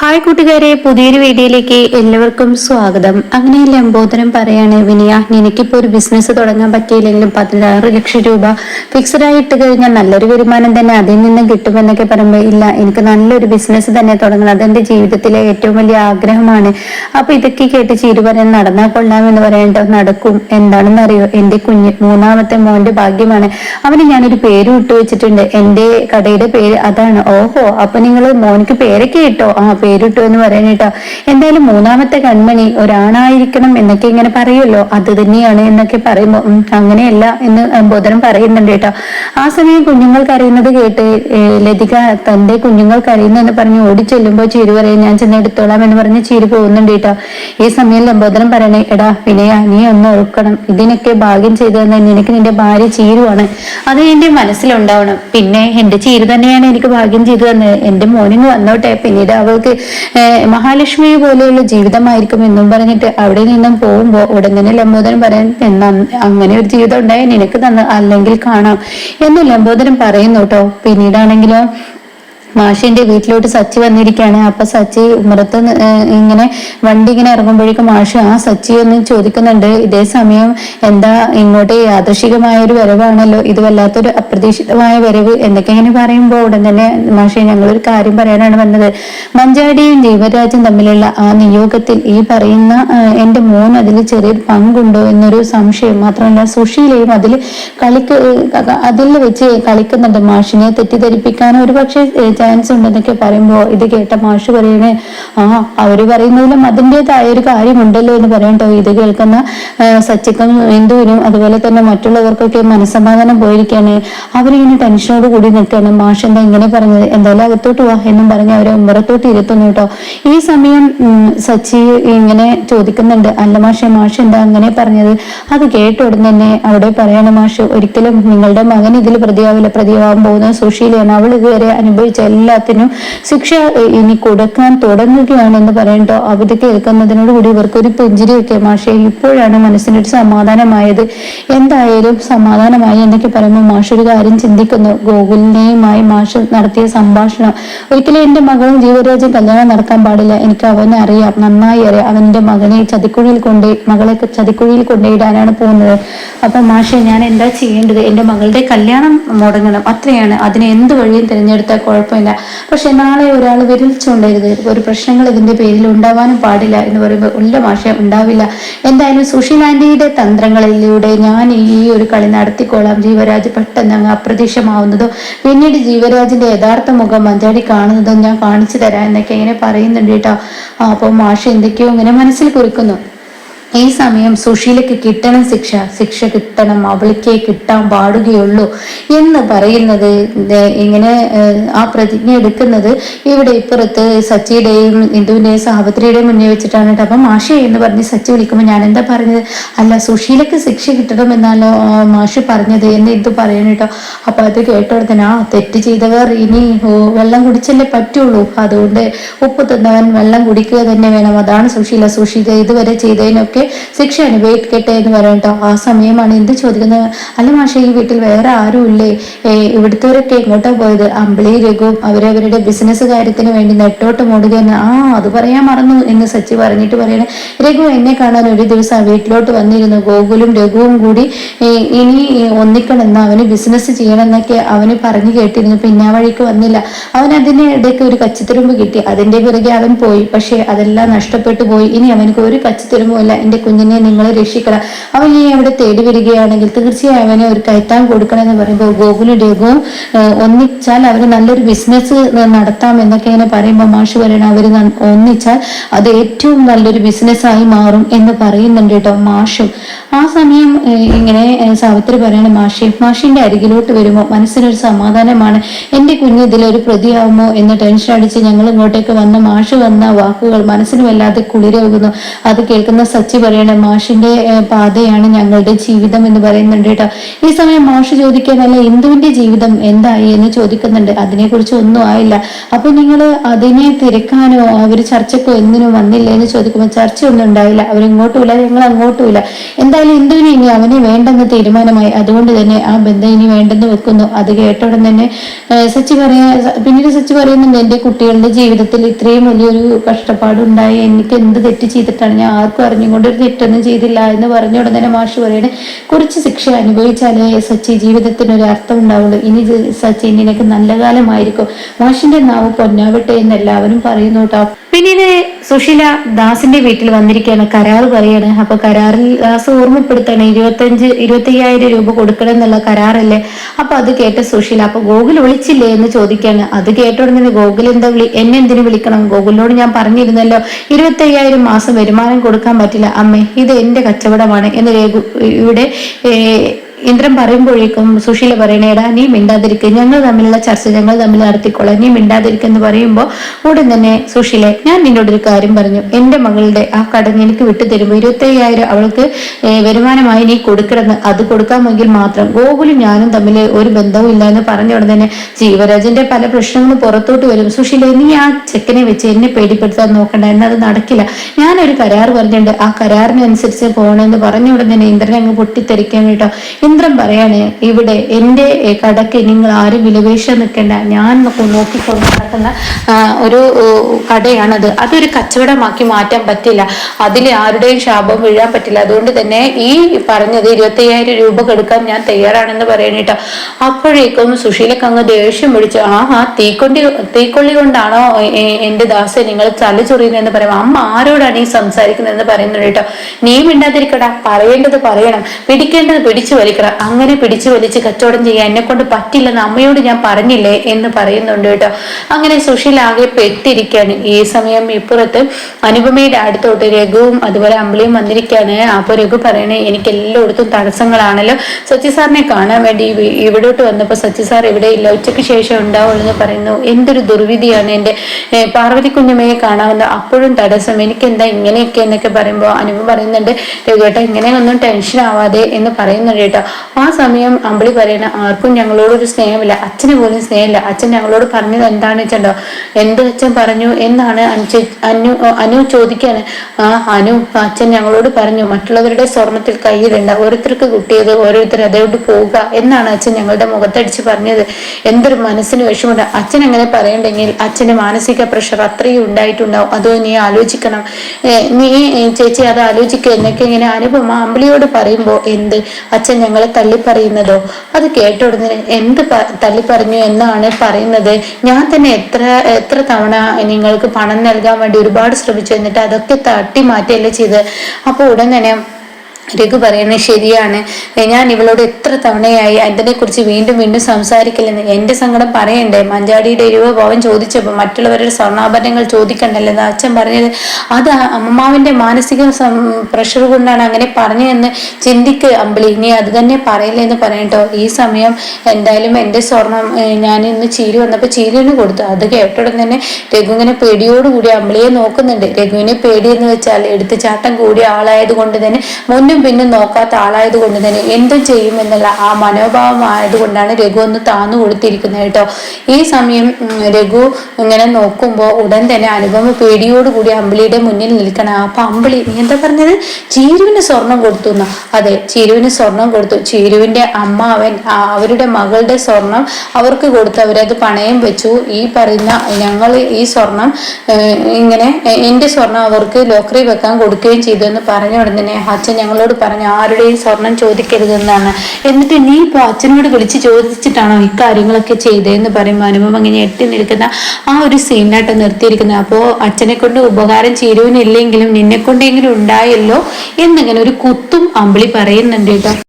Hi കൂട്ടുകാരെ പുതിയൊരു വീഡിയോയിലേക്ക് എല്ലാവർക്കും സ്വാഗതം. അങ്ങനെ ലംബോദരം പറയാണ് വിനിയ. എനിക്കിപ്പോൾ ഒരു ബിസിനസ് തുടങ്ങാൻ പറ്റിയില്ലെങ്കിലും പതിനാറ് ലക്ഷം രൂപ ഫിക്സഡ് ആയി ഇട്ട് കഴിഞ്ഞാൽ നല്ലൊരു വരുമാനം തന്നെ അതിൽ നിന്ന് കിട്ടുമെന്നൊക്കെ പറയുമ്പോൾ ഇല്ല എനിക്ക് നല്ലൊരു ബിസിനസ് തന്നെ തുടങ്ങണം. അതെന്റെ ജീവിതത്തിലെ ഏറ്റവും വലിയ ആഗ്രഹമാണ്. അപ്പൊ ഇതൊക്കെ കേട്ട് ചീരു പറയാൻ നടന്നാൽ കൊള്ളാമെന്ന് പറയേണ്ട? നടക്കും. എന്താണെന്ന് അറിയോ എന്റെ കുഞ്ഞ് മൂന്നാമത്തെ മോന്റെ ഭാഗ്യമാണ്. അവന് ഞാനൊരു പേര് ഇട്ട് വെച്ചിട്ടുണ്ട് എന്റെ കടയുടെ പേര് അതാണ്. ഓഹോ അപ്പൊ നിങ്ങൾ മോനിക്ക് പേരൊക്കെ ഇട്ടോ ആ പേരിട്ടു എന്ന് പറയാനേട്ടോ എന്തായാലും മൂന്നാമത്തെ കൺമണി ഒരാണായിരിക്കണം എന്നൊക്കെ ഇങ്ങനെ പറയുമല്ലോ. അത് തന്നെയാണ് എന്നൊക്കെ പറയുമ്പോ അങ്ങനെയല്ല എന്ന് ബോധനം പറയുന്നുണ്ട് കേട്ടോ. ആ സമയം കുഞ്ഞുങ്ങൾ കരയുന്നത് കേട്ട് ലതിക തന്റെ കുഞ്ഞുങ്ങൾ കരയുന്നു എന്ന് പറഞ്ഞ് ഓടി ചെല്ലുമ്പോൾ ചേരു പറയും ഞാൻ ചെന്ന് എടുത്തോളാം എന്ന് പറഞ്ഞ് ചേരു പോകുന്നുണ്ട് കേട്ടോ. ഈ സമയം ലംബോദരം പറയണേ എടാ വിനയ നീ ഒന്ന് ഓർക്കണം. ഇതിനൊക്കെ ഭാഗ്യം ചെയ്തു തന്നെ നിനക്ക് നിന്റെ ഭാര്യ ചീരുവാണ്. അത് എന്റെ മനസ്സിലുണ്ടാവണം. പിന്നെ എന്റെ ചീരു തന്നെയാണ് എനിക്ക് ഭാഗ്യം ചെയ്തു തന്നത് എന്റെ മോനിങ് വന്നോട്ടെ. പിന്നീട് അവൾക്ക് മഹാലക്ഷ്മി പോലെയുള്ള ജീവിതമായിരിക്കും എന്നും പറഞ്ഞിട്ട് അവിടെ നിന്നും പോകുമ്പോൾ ഉടൻ തന്നെ ലംബോദരൻ പറയാൻ അങ്ങനെ ഒരു ജീവിതം ഉണ്ടായാൽ നിനക്ക് തന്ന അല്ലെങ്കിൽ കാണാം എന്ന് ലംബോദരൻ പറയുന്നു കേട്ടോ. പിന്നീടാണെങ്കിലോ മാഷിന്റെ വീട്ടിലോട്ട് സച്ചി വന്നിരിക്കുകയാണ്. അപ്പൊ സച്ചി ഉമ്മറത്ത് ഇങ്ങനെ വണ്ടി ഇങ്ങനെ ഇറങ്ങുമ്പോഴേക്കും മാഷ് ആ സച്ചി ഒന്ന് ചോദിക്കുന്നുണ്ട്. ഇതേ സമയം എന്താ ഇങ്ങോട്ട് യാദൃശികമായ ഒരു വരവാണല്ലോ. ഇത് വല്ലാത്തൊരു അപ്രതീക്ഷിതമായ വരവ്. എന്നൊക്കെ ഇങ്ങനെ പറയുമ്പോൾ ഉടൻ തന്നെ മാഷെ ഞങ്ങളൊരു കാര്യം പറയാനാണ് വന്നത്. മഞ്ചാടിയും ജീവരാജും തമ്മിലുള്ള ആ നിയോഗത്തിൽ ഈ പറയുന്ന എന്റെ മോൻ അതിൽ ചെറിയൊരു പങ്കുണ്ടോ എന്നൊരു സംശയം മാത്രമല്ല സുഷീലയും അതിൽ കളിക്ക് അതിൽ വെച്ച് കളിക്കുന്നുണ്ട്. മാഷിനെ തെറ്റിദ്ധരിപ്പിക്കാൻ ഒരു പക്ഷേ ചാൻസ് ഉണ്ടെന്നൊക്കെ പറയുമ്പോൾ ഇത് കേട്ട മാഷ് പറയണേ ആ അവർ പറയുന്നതിലും അതിന്റെതായ ഒരു കാര്യമുണ്ടല്ലോ എന്ന് പറയണ്ടോ ഇത് കേൾക്കുന്ന സച്ചിക്കും ഹിന്ദുവിനും അതുപോലെ തന്നെ മറ്റുള്ളവർക്കൊക്കെ മനസ്സമാധാനം പോയിരിക്കാണ്. അവരിങ്ങനെ ടെൻഷനോട് കൂടി നിൽക്കുകയാണ്. മാഷ് എന്താ ഇങ്ങനെ പറഞ്ഞത്? എന്തായാലും അകത്തോട്ട് വാ എന്നും പറഞ്ഞ് അവരെ ഉമ്മറത്തോട്ട് ഇരുത്തുന്നു കേട്ടോ ഈ സമയം സച്ചി ഇങ്ങനെ ചോദിക്കുന്നുണ്ട് അല്ല മാഷെ മാഷ് എന്താ അങ്ങനെ പറഞ്ഞത്? അത് കേട്ട ഉടൻ തന്നെ അവിടെ പറയണ മാഷ് ഒരിക്കലും നിങ്ങളുടെ മകൻ ഇതിൽ പ്രതിയാവില്ല. പ്രതിയാവാൻ പോകുന്ന സുശീലയാണ്. അവൾ ഇതുവരെ അനുഭവിച്ച എല്ലാത്തിനും ശിക്ഷ ഇനി കൊടുക്കാൻ തുടങ്ങുകയാണെന്ന് പറയണ്ടോ അവധി കേൾക്കുന്നതിനോട് കൂടി ഇവർക്കൊരു പുഞ്ചിരിയൊക്കെ മാഷെ ഇപ്പോഴാണ് മനസ്സിനൊരു സമാധാനമായത്. എന്തായാലും സമാധാനമായി എന്നൊക്കെ പറയുമ്പോൾ മാഷ് ഒരു കാര്യം ചിന്തിക്കുന്നു. ഗോകുലിനെയുമായി മാഷ് നടത്തിയ സംഭാഷണം. ഒരിക്കലും എന്റെ മകളും ജീവരാജൻ കല്യാണം നടത്താൻ പാടില്ല. എനിക്ക് അവനെ അറിയാം. നന്നായി അറിയാം. അവന്റെ മകനെ ചതിക്കുഴിയിൽ കൊണ്ട് മകളെ ചതിക്കുഴിയിൽ കൊണ്ടുപോയിടാനാണ് പോകുന്നത്. അപ്പൊ മാഷെ ഞാൻ എന്താ ചെയ്യേണ്ടത്? എന്റെ മകളുടെ കല്യാണം മുടങ്ങണം. അത്രയാണ്. അതിന് എന്ത് വഴിയും തിരഞ്ഞെടുത്താൽ കുഴപ്പമില്ല. പക്ഷെ നാളെ ഒരാൾ വിരലിച്ചുകൊണ്ടരുത് ഒരു പ്രശ്നങ്ങൾ ഇതിന്റെ പേരിൽ ഉണ്ടാവാനും പാടില്ല എന്ന് പറയുമ്പോൾ ഉള്ള ആശയം ഉണ്ടാവില്ല. എന്തായാലും ആന്റിയുടെ തന്ത്രങ്ങളിലൂടെ ഞാൻ ഈ ഒരു കളി നടത്തിക്കോളാം. ജീവരാജ് പെട്ടെന്ന് അങ്ങ് അപ്രത്യക്ഷമാവുന്നതും പിന്നീട് ജീവരാജിന്റെ യഥാർത്ഥ മുഖം മഞ്ചാടി കാണുന്നതും ഞാൻ കാണിച്ചു തരാം എന്നൊക്കെ ഇങ്ങനെ പറയുന്നുണ്ട് കേട്ടോ. അപ്പോൾ അപ്പൊ മാഷ എന്തൊക്കെയോ ഇങ്ങനെ മനസ്സിൽ കുറിക്കുന്നു. ഈ സമയം സുശീലയ്ക്ക് കിട്ടണം ശിക്ഷ. ശിക്ഷ കിട്ടണം അവളിക്കെ കിട്ടാൻ പാടുകയുള്ളൂ എന്ന് പറയുന്നത് ഇങ്ങനെ ആ പ്രതിജ്ഞ എടുക്കുന്നത് ഇവിടെ ഇപ്പുറത്ത് സച്ചിയുടെയും ഇന്ദുവിന്റെയും സാവിത്രിയുടെയും മുന്നേ വെച്ചിട്ടാണ് കേട്ടോ. അപ്പൊ മാഷെ എന്ന് പറഞ്ഞ് സച്ചി വിളിക്കുമ്പോൾ ഞാൻ എന്താ പറഞ്ഞത്? അല്ല സുശീലയ്ക്ക് ശിക്ഷ കിട്ടണം എന്നാലോ മാഷി പറഞ്ഞത്. എന്ന് ഇത് പറയണം കേട്ടോ? അപ്പൊ അത് കേട്ടോടത്തന്നെ ആ തെറ്റ് ചെയ്തവർ ഇനി വെള്ളം കുടിച്ചല്ലേ പറ്റുള്ളൂ. അതുകൊണ്ട് ഉപ്പ് തിന്നവൻ വെള്ളം കുടിക്കുക തന്നെ വേണം. അതാണ് സുശീല. സുശീല ഇതുവരെ ചെയ്തതിനൊക്കെ ശിക്ഷ അനുഭവിക്കട്ടെ എന്ന് പറയട്ടോ ആ സമയമാണ് എന്ത് ചോദിക്കുന്നത്? അല്ല മാഷെ ഈ വീട്ടിൽ വേറെ ആരും ഇല്ലേ ഇവിടുത്തവരൊക്കെ എങ്ങോട്ടാ പോയത്? അമ്പിളി രഘുവും അവരവരുടെ ബിസിനസ് കാര്യത്തിന് വേണ്ടി നെട്ടോട്ട് മൂടുകയെന്ന്. ആ അത് പറയാൻ മറന്നു എന്ന് സച്ചി പറഞ്ഞിട്ട് പറയണേ. രഘു എന്നെ കാണാൻ ഒരു ദിവസം വീട്ടിലോട്ട് വന്നിരുന്നു. ഗോകുലും രഘുവും കൂടി ഇനി ഒന്നിക്കണമെന്ന് അവന് ബിസിനസ് ചെയ്യണമെന്നൊക്കെ അവന് പറഞ്ഞു കേട്ടിരുന്നു. പിന്നെ ആ വഴിക്ക് വന്നില്ല. അവൻ അതിന്റെ ഇടയ്ക്ക് ഒരു കച്ചിത്തുരുമ്പ് കിട്ടി. അതിന്റെ പിറകെ അവൻ പോയി. പക്ഷെ അതെല്ലാം നഷ്ടപ്പെട്ടു പോയി. ഇനി അവനക്ക് ഒരു കച്ചിത്തുരുമ്പുമില്ല എന്റെ കുഞ്ഞിനെ നിങ്ങൾ രക്ഷിക്കണം. അവൻ ഇനി അവിടെ തേടി വരികയാണെങ്കിൽ തീർച്ചയായും അവനെ ഒരു കയറ്റാൻ കൊടുക്കണം എന്ന് പറയുമ്പോൾ ഗോകുലും രഘുവും ഒന്നിച്ചാൽ അവർ നല്ലൊരു ബിസിനസ് നടത്താം എന്നൊക്കെ ഇങ്ങനെ പറയുമ്പോൾ മാഷ് പറയണം അവർ ന- ഒന്നിച്ചാൽ അത് ഏറ്റവും നല്ലൊരു ബിസിനസ്സായി മാറും എന്ന് പറയുന്നുണ്ട് കേട്ടോ മാഷും. ആ സമയം ഇങ്ങനെ സാവിത്രി പറയണ മാഷി മാഷിന്റെ അരികിലോട്ട് വരുമ്പോൾ മനസ്സിനൊരു സമാധാനമാണ്. എന്റെ കുഞ്ഞ് ഇതിലൊരു പ്രതിയാവുമോ? എന്ന് ടെൻഷൻ അടിച്ച് ഞങ്ങൾ ഇങ്ങോട്ടേക്ക് വന്ന മാഷ് വന്ന വാക്കുകൾ മനസ്സിന് വല്ലാതെ കുളിരോകുന്നു. അത് കേൾക്കുന്ന സച്ചി പറയണ മാഷിന്റെ പാതയാണ് ഞങ്ങളുടെ ജീവിതം എന്ന് പറയുന്നുണ്ട് കേട്ടോ. ഈ സമയം മാഷ് ചോദിക്കാനല്ല ഇന്ദുവിന്റെ ജീവിതം? എന്തായി? എന്ന് ചോദിക്കുന്നുണ്ട്. അതിനെക്കുറിച്ച് ഒന്നും ആയില്ല. അപ്പൊ നിങ്ങൾ അതിനെ തിരക്കാനോ അവർ ചർച്ചക്കോ എന്തിനോ വന്നില്ല എന്ന് ചോദിക്കുമ്പോൾ ചർച്ചയൊന്നും ഉണ്ടായില്ല അവരിങ്ങോട്ടുമില്ല ഞങ്ങൾ അങ്ങോട്ടുമില്ല എന്തായാലും ഇന്ദുവിന് ഇനി അവനെ വേണ്ടെന്ന് തീരുമാനമായി. അതുകൊണ്ട് തന്നെ ആ ബന്ധം ഇനി വേണ്ടെന്ന് വെക്കുന്നു. അത് കേട്ട ഉടൻ തന്നെ സച്ചി പറയാ പിന്നീട് സച്ചി പറയുന്നുണ്ട് എന്റെ കുട്ടികളുടെ ജീവിതത്തിൽ ഇത്രയും വലിയൊരു കഷ്ടപ്പാടുണ്ടായി. എനിക്ക് എന്ത് തെറ്റ് ചെയ്തിട്ടാണ്? ഞാൻ ആർക്കും അറിഞ്ഞുകൊണ്ട് ഒരു തെറ്റൊന്നും ചെയ്തില്ല എന്ന് പറഞ്ഞ ഉടൻ തന്നെ മാഷ് പറയണേ കുറച്ച് ശിക്ഷ അനുഭവിച്ചാലേ സച്ചി ജീവിതത്തിന് ഒരു അർത്ഥം ഉണ്ടാവുള്ളൂ ഇനി സച്ചി നിനക്ക് നല്ല കാലമായിരിക്കും. മാഷിന്റെ നാവ് പൊന്നാവട്ടെ എന്ന് എല്ലാവരും പറയുന്നു കേട്ടോ. പിന്നീട് സുശീല ദാസിന്റെ വീട്ടിൽ വന്നിരിക്കുകയാണ്. കരാർ പറയാണ്. അപ്പൊ കരാറിൽ ദാസ് ഓർമ്മപ്പെടുത്താണ്. ഇരുപത്തഞ്ച് ഇരുപത്തയ്യായിരം രൂപ കൊടുക്കണം എന്നുള്ള കരാറല്ലേ? അപ്പൊ അത് കേട്ട സുശീല അപ്പൊ ഗോകുൽ വിളിച്ചില്ലേ? എന്ന് ചോദിക്കാണ് അത് കേട്ട ഉടനെ ഗോകുൽ എന്താ വിളി? എന്നെ എന്തിനു വിളിക്കണം? ഗോകുലിനോട് ഞാൻ പറഞ്ഞിരുന്നല്ലോ ഇരുപത്തി അയ്യായിരം മാസം വരുമാനം കൊടുക്കാൻ പറ്റില്ല. അമ്മേ ഇത് എന്റെ കച്ചവടമാണ് എന്ന് ഇവിടെ ഇന്ദ്രൻ പറയുമ്പോഴേക്കും സുശീല പറയണേടാ നീ മിണ്ടാതിരിക്കുക ഞങ്ങൾ തമ്മിലുള്ള ചർച്ച ഞങ്ങൾ തമ്മിൽ നടത്തിക്കോളാം. നീ മിണ്ടാതിരിക്കെന്ന് പറയുമ്പോൾ ഉടൻ തന്നെ സുശീലെ ഞാൻ നിന്നോട് ഒരു കാര്യം പറഞ്ഞു. എന്റെ മകളുടെ ആ കടങ്ങ് എനിക്ക് വിട്ടു തരുമ്പോൾ ഇരുപത്തയ്യായിരം അവൾക്ക് വരുമാനമായി നീ കൊടുക്കണമെന്ന്. അത് കൊടുക്കാമെങ്കിൽ മാത്രം. ഗോകുലും ഞാനും തമ്മിൽ ഒരു ബന്ധവും ഇല്ല എന്ന് പറഞ്ഞ ഉടൻ തന്നെ ജീവരാജന്റെ പല പ്രശ്നങ്ങളും പുറത്തോട്ട് വരും. സുശീലെ നീ ആ ചെക്കനെ വെച്ച് എന്നെ പേടിപ്പെടുത്താൻ നോക്കണ്ട. എന്നത് നടക്കില്ല. ഞാനൊരു കരാർ പറഞ്ഞിട്ടുണ്ട്. ആ കരാറിനനുസരിച്ച് പോകണമെന്ന് പറഞ്ഞ ഉടൻ തന്നെ ഇന്ദ്രനെ അങ്ങ് പൊട്ടിത്തെറിക്കാൻ കേട്ടോ. ഇന്ദ്രൻ പറയാണ് ഇവിടെ എന്റെ കടക്ക് നിങ്ങൾ ആരും വിലപേശ നിൽക്കേണ്ട. ഞാൻ നോക്കി- നോക്കിക്കൊണ്ട് നടക്കുന്ന ഒരു കടയാണത്. അതൊരു കച്ചവടമാക്കി മാറ്റാൻ പറ്റില്ല. അതിൽ ആരുടെയും ശാപം വീഴാൻ പറ്റില്ല. അതുകൊണ്ട് തന്നെ ഈ പറഞ്ഞത് ഇരുപത്തയ്യായിരം രൂപ കൊടുക്കാൻ ഞാൻ തയ്യാറാണെന്ന് പറയണേട്ടോ അപ്പോഴേക്കും സുശീലക്ക് അങ്ങ് ദേഷ്യം പിടിച്ചു ആഹാ തീക്കൊണ്ടി തീക്കൊള്ളി കൊണ്ടാണോ എന്റെ ദാസ നിങ്ങൾ തല ചൊറിയുന്നതെന്ന് പറയാം അമ്മ ആരോടാണ് ഈ സംസാരിക്കുന്നതെന്ന് പറയുന്നുണ്ട് കേട്ടോ നീ മിണ്ടാതിരിക്കടാ. പറയേണ്ടത് പറയണം. പിടിക്കേണ്ടത് പിടിച്ചു വലിക്കണം. അങ്ങനെ പിടിച്ചു വലിച്ച് കച്ചവടം ചെയ്യാൻ എന്നെ കൊണ്ട് പറ്റില്ലെന്ന് അമ്മയോട് ഞാൻ പറഞ്ഞില്ലേ എന്ന് പറയുന്നുണ്ട് കേട്ടോ. അങ്ങനെ സുശീൽ ആകെ പെട്ടിരിക്കുകയാണ്. ഈ സമയം ഇപ്പുറത്ത് അനുപമയുടെ അടുത്തോട്ട് രഘുവും അതുപോലെ അമ്പിളിയും വന്നിരിക്കുകയാണ്. അപ്പൊ രഘു പറയണേ എനിക്ക് എല്ലായിടത്തും തടസ്സങ്ങളാണല്ലോ. സച്ചി സാറിനെ കാണാൻ വേണ്ടി ഇവ- ഇവിടോട്ട് വന്നപ്പോ സച്ചി സാർ ഇവിടെ ഇല്ല. ഉച്ചയ്ക്ക് ശേഷം ഉണ്ടാവുള്ളൂ എന്ന് പറയുന്നു. എന്തൊരു ദുർവിധിയാണ് എന്റെ ഏ, പാർവതി കുഞ്ഞമ്മയെ കാണാവുന്ന അപ്പോഴും തടസ്സം. എനിക്ക് എന്താ ഇങ്ങനെയൊക്കെ എന്നൊക്കെ പറയുമ്പോൾ അനുപം പറയുന്നുണ്ട് രഘുവേട്ട ഇങ്ങനെയൊന്നും ടെൻഷൻ ആവാതെ എന്ന് പറയുന്നുണ്ട് കേട്ടോ. ആ സമയം അമ്പിളി പറയണ ആർക്കും ഞങ്ങളോടൊരു സ്നേഹമില്ല. അച്ഛന് പോലും സ്നേഹമില്ല. അച്ഛൻ ഞങ്ങളോട് പറഞ്ഞത് എന്താണെന്ന് വെച്ചിട്ടുണ്ടോ എന്ത് അച്ഛൻ പറഞ്ഞു? എന്നാണ് അനു അനു ചോദിക്കാണ്. ആ അനു അച്ഛൻ ഞങ്ങളോട് പറഞ്ഞു മറ്റുള്ളവരുടെ സ്വർണത്തിൽ കയ്യിലുണ്ട് ഓരോരുത്തർക്ക് കുട്ടിയത് ഓരോരുത്തർ അതോട്ട് പോവുക എന്നാണ് അച്ഛൻ ഞങ്ങളുടെ മുഖത്തടിച്ച് പറഞ്ഞത്. എന്തൊരു മനസ്സിന് വിഷമമുണ്ട്. അച്ഛൻ അങ്ങനെ പറയണ്ടെങ്കിൽ അച്ഛന് മാനസിക പ്രഷർ അത്രയും ഉണ്ടായിട്ടുണ്ടാവും. അതോ നീ ആലോചിക്കണം. നീ ചേച്ചി അത് ആലോചിക്കുക എന്നൊക്കെ ഇങ്ങനെ അനുപമ അമ്പിളിയോട് പറയുമ്പോൾ എന്ത്? അച്ഛൻ ഞങ്ങളെ തള്ളിപ്പറയുന്നതോ? അത് കേട്ട ഉടനെ എന്ത് തള്ളിപ്പറഞ്ഞു പറഞ്ഞു എന്നാണ് പറയുന്നത്. ഞാൻ തന്നെ എത്ര എത്ര തവണ നിങ്ങൾക്ക് പണം നൽകാൻ വേണ്ടി ഒരുപാട് ശ്രമിച്ചു എന്നിട്ട് അതൊക്കെ തട്ടി മാറ്റിയല്ലേ ചെയ്ത് അപ്പോൾ ഉടൻ തന്നെ രഘു പറയുന്നത് ശരിയാണ്. ഞാൻ ഇവളോട് എത്ര തവണയായി അതിനെക്കുറിച്ച് വീണ്ടും വീണ്ടും സംസാരിക്കില്ലെന്ന് എന്റെ സങ്കടം പറയണ്ടേ? മഞ്ചാടിയുടെ എരിവ് പവൻ ചോദിച്ചപ്പോൾ മറ്റുള്ളവരുടെ സ്വർണാഭരണങ്ങൾ ചോദിക്കണ്ടല്ലെന്ന് അച്ഛൻ പറഞ്ഞത്. അത് അമ്മാവിന്റെ മാനസിക പ്രഷർ കൊണ്ടാണ് അങ്ങനെ പറഞ്ഞതെന്ന് ചിന്തിക്ക് അമ്പിളി. ഇനി അത് തന്നെ പറയില്ല എന്ന് പറയട്ടോ ഈ സമയം എന്തായാലും എന്റെ സ്വർണം ഞാൻ ഇന്ന് ചീരി വന്നപ്പോൾ ചീരിന് കൊടുത്തു അത് കേട്ടോടെ തന്നെ രഘു ഇങ്ങനെ പേടിയോടുകൂടി അമ്പിളിയെ നോക്കുന്നുണ്ട്. രഘുവിനെ പേടിയെന്ന് വെച്ചാൽ വെച്ചാൽ എടുത്തുചാട്ടം കൂടിയ ആളായത് കൊണ്ട് തന്നെ മുന്നും പിന്നും നോക്കാത്ത ആളായത് കൊണ്ട് തന്നെ എന്തും ചെയ്യുമെന്നുള്ള ആ മനോഭാവം ആയതുകൊണ്ടാണ് രഘു ഒന്ന് താന്നു കൊടുത്തിരിക്കുന്നത് കേട്ടോ. ഈ സമയം രഘു ഇങ്ങനെ നോക്കുമ്പോൾ ഉടൻ തന്നെ അനുപമ പേടിയോടുകൂടി അമ്പിളിയുടെ മുന്നിൽ നിൽക്കണം അപ്പൊ അമ്പിളി നീ എന്താ പറഞ്ഞത്? ചീരുവിന് സ്വർണം കൊടുത്തു അതെ ചീരുവിന് സ്വർണം കൊടുത്തു. ചീരുവിന്റെ അമ്മാവൻ അവരുടെ മകളുടെ സ്വർണം അവർക്ക് കൊടുത്തു. അവരത് പണയം വെച്ചു. ഈ പറയുന്ന ഞങ്ങൾ ഈ സ്വർണം ഇങ്ങനെ എന്റെ സ്വർണം അവർക്ക് ലോക്കറി വെക്കാൻ കൊടുക്കുകയും ചെയ്തു എന്ന് പറഞ്ഞ ഉടൻ തന്നെ അച്ഛൻ ഞങ്ങളോട് പറഞ്ഞു ആരുടെയും സ്വർണം ചോദിക്കരുതെന്നാണ്. എന്നിട്ട് നീ ഇപ്പോൾ അച്ഛനോട് വിളിച്ച് ചോദിച്ചിട്ടാണോ ഇക്കാര്യങ്ങളൊക്കെ ചെയ്തതെന്ന് പറയുമ്പോൾ അനുഭവം അങ്ങനെ എട്ടി നിൽക്കുന്ന ആ ഒരു സീനായിട്ട് നിർത്തിയിരിക്കുന്നത്. അപ്പോൾ അച്ഛനെ കൊണ്ട് ഉപകാരം ചേരുവിനില്ലെങ്കിലും നിന്നെ കൊണ്ടെങ്കിലും ഉണ്ടായല്ലോ എന്നിങ്ങനെ ഒരു കുത്തും അമ്പിളി പറയുന്നുണ്ട് കേട്ടോ.